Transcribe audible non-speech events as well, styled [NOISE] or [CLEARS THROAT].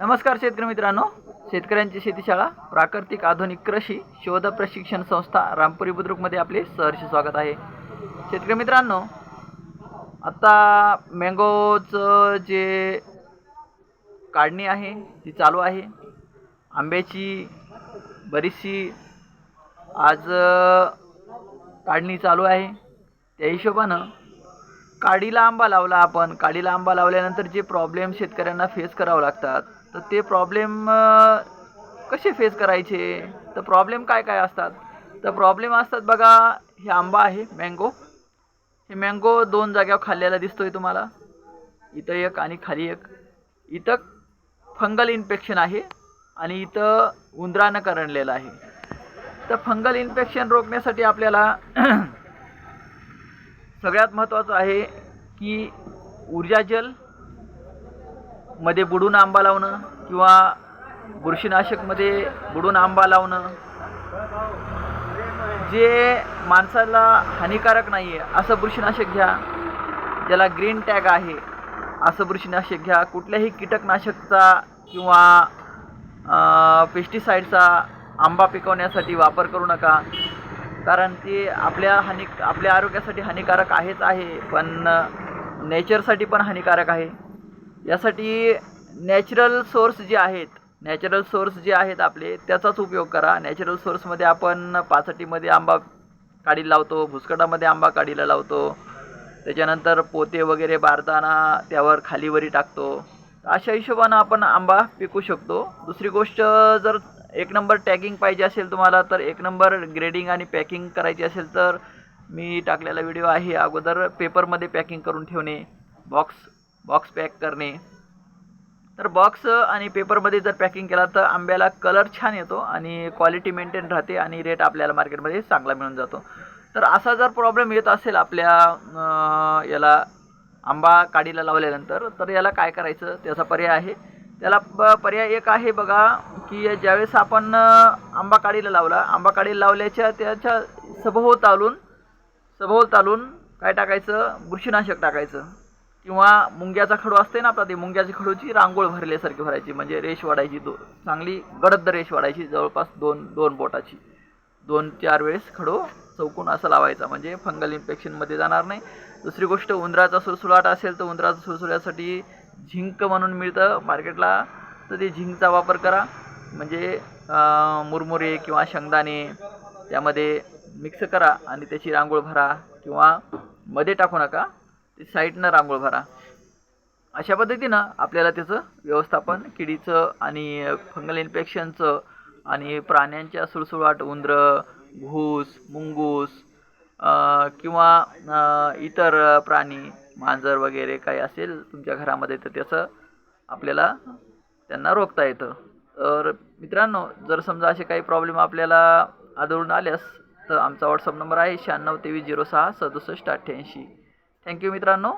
नमस्कार शेतकरी मित्रांनो. शेतकऱ्यांची शेतीशाळा प्राकृतिक आधुनिक कृषी शोध प्रशिक्षण संस्था रामपुरी बुद्रुकमध्ये आपले सहर्ष स्वागत आहे. शेतकरी मित्रांनो आत्ता मँगोचं जे काढणी आहे ती चालू आहे. आंब्याची बरीचशी आज काढणी चालू आहे. त्या हिशोबानं काडीला आंबा लावला आपण. काडीला आंबा लावल्यानंतर जे प्रॉब्लेम शेतकऱ्यांना फेस करावं लागतात तर ते प्रॉब्लेम कसे फेस करायचे? तर प्रॉब्लेम काय काय असतात? तर प्रॉब्लेम असतात बघा हे आंबा आहे मँगो हे मँगो दोन जाग्यावर खाल्लेला दिसतोय तुम्हाला. इथं एक आणि खाली एक. इथं फंगल इन्फेक्शन आहे आणि इथं उंदरानं करडलेलं आहे. तर फंगल इन्फेक्शन रोखण्यासाठी आपल्याला [CLEARS THROAT] सगळ्यात महत्त्वाचं आहे की ऊर्जा जल मध्ये बुडून आंबा लावणं किंवा बुरशीनाशकमध्ये बुडून आंबा लावणं जे माणसाला हानिकारक नाही आहे असं बुरशीनाशक घ्या. ज्याला ग्रीन टॅग आहे असं बुरशीनाशक घ्या. कुठल्याही कीटकनाशकचा किंवा पेस्टिसाईडचा आंबा पिकवण्यासाठी वापर करू नका. कारण ते आपल्या हानी आपल्या आरोग्यासाठी हानिकारक आहेच आहे पण नेचरसाठी पण हानिकारक आहे. यासाठी नॅचरल सोर्स जे आहेत नॅचरल सोर्स जे आहेत आपले त्याचाच उपयोग करा. नॅचरल सोर्समध्ये आपण पाचटीमध्ये आंबा काढीला लावतो भुसकटामध्ये आंबा काढीला लावतो. त्याच्यानंतर पोते वगैरे बारताना त्यावर खालीवरी टाकतो. अशा हिशोबानं आपण आंबा पिकू शकतो. दुसरी गोष्ट जर एक नंबर टॅगिंग पाहिजे असेल तुम्हाला तर एक नंबर ग्रेडिंग आणि पॅकिंग करायची असेल तर मी टाकलेला व्हिडिओ आहे अगोदर पेपरमध्ये पॅकिंग करून ठेवणे. बॉक्स बॉक्स पॅक करणे. तर बॉक्स आणि पेपरमध्ये जर पॅकिंग केला तर आंब्याला कलर छान येतो आणि क्वालिटी मेंटेन राहते आणि रेट आपल्याला मार्केटमध्ये चांगला मिळून जातो. तर असा जर प्रॉब्लेम येत असेल आपल्या याला आंबा काडीला लावल्यानंतर तर याला काय करायचं? त्याचा पर्याय आहे. त्याला पर्याय एक आहे बघा की ज्यावेळेस आपण आंबा काडीला लावला आंबा काडीला लावल्याच्या त्याच्या सभोवतालून सभोवतालून काय टाकायचं? बुरशीनाशक टाकायचं. किंवा मुंग्याचा खडू असते ना आपला ते मुंग्याच्या खडूची रांगोळ भरल्यासारखी भरायची म्हणजे रेष वाढायची दो चांगली गडद रेष वाढायची जवळपास दोन दोन बोटाची. दोन चार वेळेस खडू चौकून असं लावायचा म्हणजे फंगल इन्फेक्शनमध्ये जाणार नाही. दुसरी गोष्ट उंदराचा सुळसुळाट असेल तर उंदराचा सुळसुळ्यासाठी झिंक म्हणून मिळतं मार्केटला. तर ते झिंकचा वापर करा. म्हणजे मुरमुरे किंवा शेंगदाणे त्यामध्ये मिक्स करा आणि त्याची रांगोळ भरा किंवा मध्ये टाकू नका. साईडनं रांगोळ भरा. अशा पद्धतीनं आपल्याला त्याचं व्यवस्थापन किडीचं आणि फंगल इन्फेक्शनचं आणि प्राण्यांच्या सुळसुळाट उंदरं घूस मुंगूस किंवा इतर प्राणी मांजर वगैरे काही असेल तुमच्या घरामध्ये तर त्याचं आपल्याला त्यांना रोखता येतं. तर मित्रांनो जर समजा असे काही प्रॉब्लेम आपल्याला आढळून आल्यास तर आमचा व्हॉट्सअप नंबर आहे शहाण्णव तेवीस झिरो सहा सदुसष्ट अठ्ठ्याऐंशी. थँक्यू मित्रांनो.